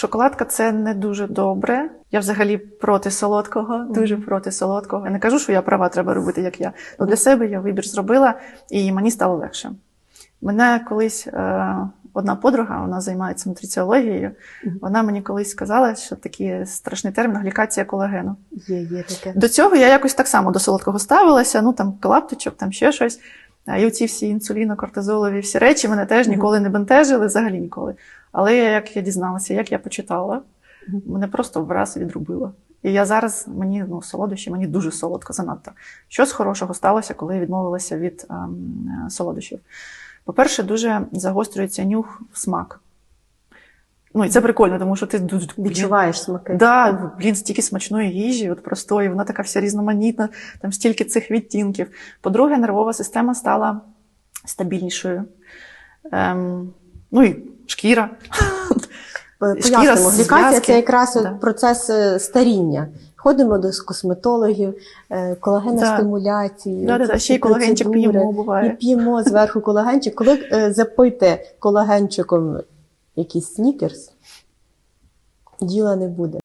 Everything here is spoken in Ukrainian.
Шоколадка це не дуже добре. Я взагалі проти солодкого, дуже проти солодкого. Я не кажу, що я права треба робити, як я. Ну, для себе я вибір зробила, і мені стало легше. Мене колись е, одна подруга, вона займається нутриціологією. Вона мені колись сказала, що такий страшний термін глікація колагену. Є, є таке. До цього я якось так само до солодкого ставилася, ну там клаптичок, там ще щось. А І оці всі інсуліно, кортизолові, всі речі мене теж ніколи не бентежили, взагалі ніколи. Але як я дізналася, як я почитала, мене просто враз відрубило. І я зараз мені ну, солодощі, мені дуже солодко занадто. Щось хорошого сталося, коли я відмовилася від ем, солодощів. По-перше, дуже загострюється нюх в смак. Ну, і це прикольно, тому що ти дуже Відчуваєш смаки. Да, блін, стільки смачної їжі, от простої, вона така вся різноманітна, там стільки цих відтінків. По-друге, нервова система стала стабільнішою. Ем, ну і шкіра. Шкіра, глікація це якраз Да. процес е, старіння. Ходимо до косметологів, е, колагеностимуляції. Да, да, да, ще й колагенчик п'ємо, буває. І п'ємо зверху колагенчик. Коли е, запийте колагенчиком якийсь снікерс, діла не буде.